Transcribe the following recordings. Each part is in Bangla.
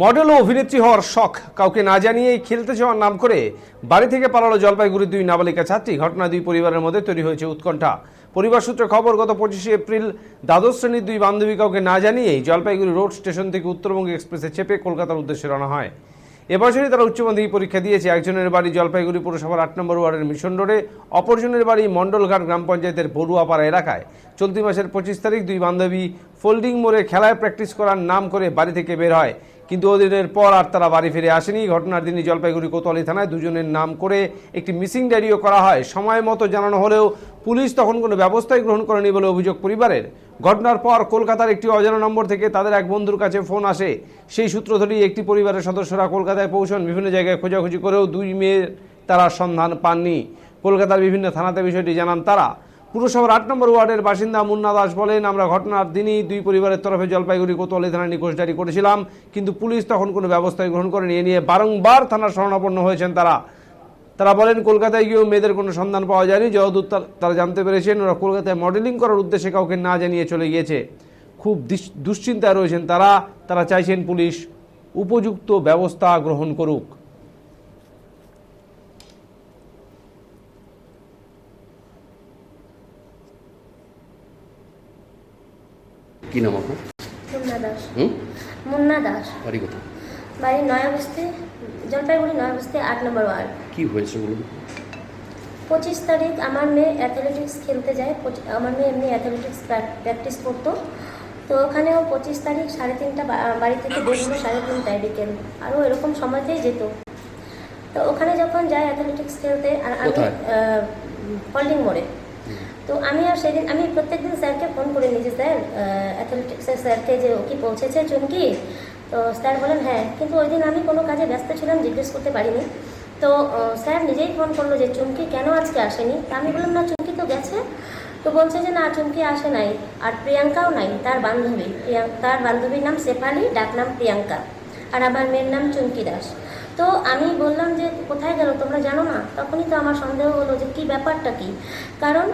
মডেল ও অভিনেত্রী হওয়ার শখ। কাউকে না জানিয়েই খেলতে যাওয়ার নাম করে বাড়ি থেকে পালালো জলপাইগুড়ির দুই নাবালিকা ছাত্রী। ঘটনা দুই পরিবারের মধ্যে তৈরি হয়েছে উৎকণ্ঠা। পরিবার সূত্রে খবর, গত পঁচিশে এপ্রিল দ্বাদশ শ্রেণির দুই বান্ধবী কাউকে না জানিয়েই জলপাইগুড়ি রোড স্টেশন থেকে উত্তরবঙ্গ এক্সপ্রেসে চেপে কলকাতার উদ্দেশ্যে রওনা হয়। এবছরই তারা উচ্চ মাধ্যমিক পরীক্ষা দিয়েছে। একজনের বাড়ি জলপাইগুড়ি পৌরসভার আট নম্বর ওয়ার্ডের মিশন রোডে, অপরজনের বাড়ি মণ্ডলঘাট গ্রাম পঞ্চায়েতের বড়ুয়াপাড়া এলাকায়। চলতি মাসের পঁচিশ তারিখ দুই বান্ধবী ফোল্ডিং মোড়ে খেলায় প্র্যাকটিস করার নাম করে বাড়ি থেকে বের হয়। কিন্তু ওদিনের পর আর তারা বাড়ি ফিরে আসেনি। ঘটনার দিনই জলপাইগুড়ি কোতোয়ালি থানায় দুজনের নাম করে একটি মিসিং ডায়েরিও করা হয়। সময় মতো জানানো হলেও পুলিশ তখন কোনো ব্যবস্থাই গ্রহণ করেনি বলে অভিযোগ পরিবারের। ঘটনার পর কলকাতার একটি অজানা নম্বর থেকে তাদের এক বন্ধুর কাছে ফোন আসে। সেই সূত্র ধরেই একটি পরিবারের সদস্যরা কলকাতায় পৌঁছন। বিভিন্ন জায়গায় খোঁজাখুঁজি করেও দুই মেয়ের তারা সন্ধান পাননি। কলকাতার বিভিন্ন থানাতে বিষয়টি জানান তারা। পুরসভার আট নম্বর ওয়ার্ডের বাসিন্দা মুন্না দাস বলেন, আমরা ঘটনার দিনই দুই পরিবারের তরফে জলপাইগুড়ি কোতোয়ালি থানায় নিখোঁজ জারি করেছিলাম, কিন্তু পুলিশ তখন কোনো ব্যবস্থাই গ্রহণ করেনি। এ নিয়ে বারংবার থানার শরণাপন্ন হয়েছেন তারা। তারা বলেন, কলকাতায় গিয়েও মেয়েদের কোনো সন্ধান পাওয়া যায়নি। যতদূর তারা জানতে পেরেছেন, ওরা কলকাতায় মডেলিং করার উদ্দেশ্যে কাউকে না জানিয়ে চলে গিয়েছে। খুব দুশ্চিন্তায় রয়েছেন তারা। তারা চাইছেন পুলিশ উপযুক্ত ব্যবস্থা গ্রহণ করুক। কি নাম আপনার? মুন্না দাস। হুম? মুন্না দাস। বাড়ি কোথায়? বাড়ি নয়াবস্তি জলপাইগুড়ি নয়াবস্তি আট নম্বর ওয়ার্ড। কি হয়েছে বলুন? পঁচিশ তারিখ আমার মেয়ে অ্যাথলেটিক্স খেলতে যায় আমার মেয়ে এমনি অ্যাথলেটিক্স প্র্যাকটিস করতো। তো ওখানেও পঁচিশ তারিখ সাড়ে তিনটা বাড়ি থেকে বেরোলো সাড়ে তিনটায় বিকেল। আরও এরকম সময়তেই যেত। তো ওখানে যখন যায় অ্যাথলেটিক্স খেলতে আর আমি? ফল্ডিং মোড়ে তো আমি আর সেদিন, আমি প্রত্যেকদিন স্যারকে ফোন করে নিয়েছি স্যার অ্যাথলেটিক্সের স্যারকে যে ও কি পৌঁছেছে চুমকি? তো স্যার বলেন হ্যাঁ কিন্তু ওই দিন আমি কোনো কাজে ব্যস্ত ছিলাম, জিজ্ঞেস করতে পারিনি। তো স্যার নিজেই ফোন করল যে চুমকি কেন আজকে আসেনি? তা আমি বললাম, না, চুমকি তো গেছে। তো বলছে যে, না, চুমকি আসে নাই। আর প্রিয়াঙ্কাও নাই, তার বান্ধবী। তার বান্ধবীর নাম শেফালি ডাক নাম প্রিয়াঙ্কা। আর আমার মেয়ের নাম চুমকি দাস। তো আমি বললাম যে কোথায় গেল? তোমরা জানো না? তখনই তো আমার সন্দেহ হলো যে কি ব্যাপারটা কি? কারণ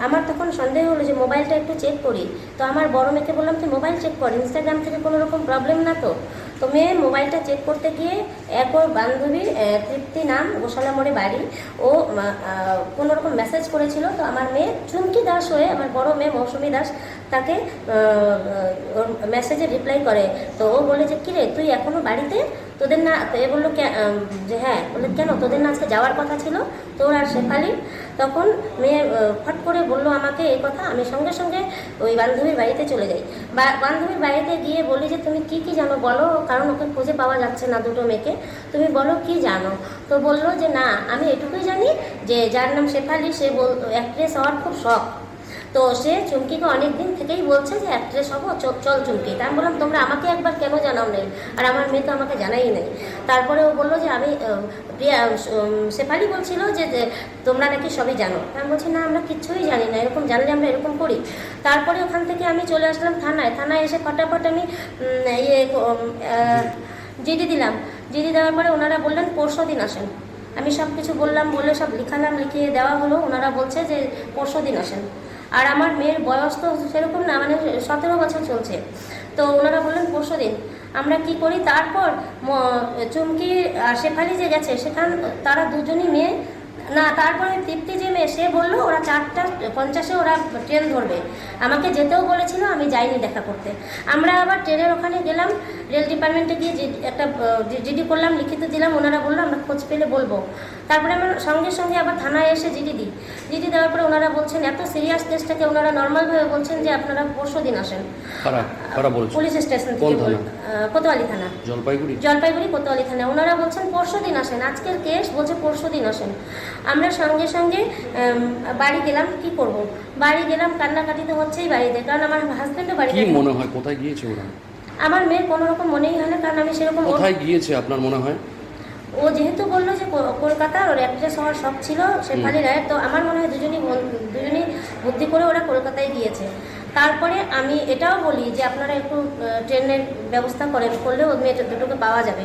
আমার তখন সন্দেহ হলো যে মোবাইলটা একটু চেক করি। তো আমার বড় মেয়েকে বললাম, তুই মোবাইল চেক কর ইনস্টাগ্রাম থেকে কোনো রকম প্রবলেম না তো? তো মেয়ে মোবাইলটা চেক করতে গিয়ে এক ওর বান্ধবী তৃপ্তি নাম, গোশালা মোড়ে বাড়ি। ও কোনো রকম মেসেজ করেছিল। তো আমার মেয়ে চুমকি দাস হয়ে, আমার বড় মেয়ে মৌসুমী দাস, তাকে ওর মেসেজে রিপ্লাই করে। তো ও বলে যে, কিরে, তুই এখনও বাড়িতে? তোদের না, এ বলল, "কে- যে হ্যাঁ বলে কেন? তোদের না আজকে যাওয়ার কথা ছিল? তোর আর শেফালি তখন মেয়ে ফট করে বলল আমাকে এই কথা, আমি সঙ্গে সঙ্গে ওই বান্ধবীর বাড়িতে চলে যাই। বা, বান্ধবীর বাড়িতে গিয়ে বলি যে, তুমি কি কি জানো? বলো, কারণ ওকে খুঁজে পাওয়া যাচ্ছে না দুটো মেয়েকে। তুমি বলো, কি জানো? তো বলল যে, না, আমি এটুকুই জানি যে, যার নাম শেফালি, সে বল অ্যাক্ট্রেস হওয়ার খুব শখ। তো সে চুমকিকে অনেক দিন থেকেই বলছে যে অ্যাক্ট্রেস হব চল চুমকি। তা আমি বললাম, তোমরা আমাকে একবার কেন জানাও নেই? আর আমার মেয়ে তো আমাকে জানাই নাই। তারপরে ও বলল যে, আমি প্রিয়া শেফালি বলছিল যে তোমরা নাকি সবই জানো। আমি বলছি, না, আমরা কিচ্ছুই জানি না, এরকম জানলে আমরা এরকম করি। তারপরে ওখান থেকে আমি চলে আসলাম থানায়। থানায় এসে ফটাফট আমি ইয়ে জিডি দিলাম। জিডি দেওয়ার পরে ওনারা বললেন, পরশু দিন আসেন। আমি সব কিছু বললাম, বলে সব লিখালাম, লিখিয়ে দেওয়া হলো। ওনারা বলছে যে, পরশু দিন আসেন। আর আমার মেয়ের বয়স তো সেরকম না মানে সতেরো বছর চলছে। তো ওনারা বললেন, পরশু দিন। আমরা কি করি? তারপর চুমকি আর শেফালি যে গেছে, সেখান, তারা দুজনই মেয়ে, না, তারপরে তৃপ্তি যে মেয়ে, সে বলল, ওরা চারটা, পঞ্চাশে ওরা ট্রেন ধরবে। আমাকে যেতেও বলেছিল, আমি যাইনি দেখা করতে। আমরা আবার ট্রেনের ওখানে গেলাম, রেল ডিপার্টমেন্টে গিয়ে একটা জিডি করলাম, লিখিত দিলাম, ওনারা বলল, আমরা খোঁজ পেলে বলব। তারপরে আমরা সঙ্গে সঙ্গে আবার থানায় এসে জিডি দিই। দেওয়ার পরে ওনারা বলছেন এত সিরিয়াস কেসটাকে ওনারা নর্মালভাবে বলছেন যে আপনারা পরশু দিন আসেন পুলিশ স্টেশন থেকে কোতোয়ালি থানা। জলপাইগুড়ি? জলপাইগুড়ি কোতোয়ালি থানা। ওনারা বলছেন পরশু দিন আসেন। আজকের কেস বলছে পরশু দিন আসেন। আমরা সঙ্গে সঙ্গে বাড়ি গেলাম কি করব? বাড়ি গেলাম কান্নাকাটি তো হচ্ছেই বাড়িতে। কারণ আমার হাজব্যান্ডও বাড়িতে কি মনে হয়? কোথায় গিয়েছে ওরা? আমার মেয়ের কোনো রকম মনেই হয় না কারণ আমি সেরকম কোথায় গিয়েছে আপনার মনে হয়? ও যেহেতু বলল যে কলকাতার ওর একটা শহর শখ ছিল শেফালি রায়ের তো আমার মনে হয় দুজনই দুজনই বুদ্ধি করে ওরা কলকাতায় গিয়েছে। তারপরে আমি এটাও বলি যে আপনারা একটু ট্রেনের ব্যবস্থা করেন করলে ওই মেয়েটা দুটোকে পাওয়া যাবে।